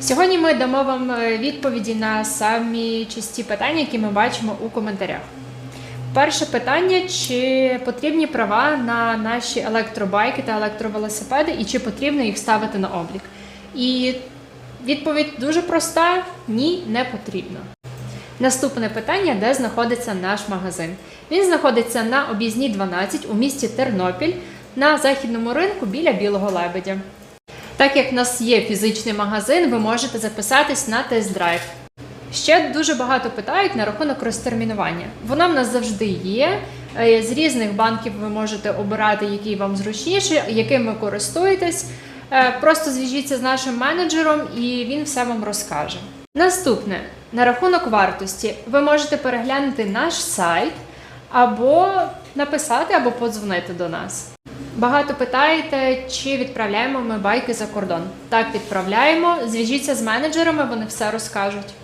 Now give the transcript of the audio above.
Сьогодні ми дамо вам е, відповіді на самі часті питання, які ми бачимо у коментарях. Перше питання: чи потрібні права на наші електробайки та електровелосипеди, і чи потрібно їх ставити на облік? І відповідь дуже проста: ні, не потрібно. Наступне питання: де знаходиться наш магазин? Він знаходиться на об'їзній 12 у місті Тернопіль на західному ринку біля Білого Лебедя. Так як в нас є фізичний магазин, ви можете записатись на тест-драйв. Ще дуже багато питають на рахунок розтермінування. Воно в нас завжди є. Е, З різних банків ви можете обирати, який вам зручніше, яким ви користуєтесь. Е, Просто зв'яжіться з нашим менеджером і він все вам розкаже. Наступне на рахунок вартості. Ви можете переглянути наш сайт або написати, або подзвонити до нас. Багато питаєте, чи відправляємо ми байки за кордон. Так, відправляємо. Зв'яжіться з менеджерами, вони все розкажуть.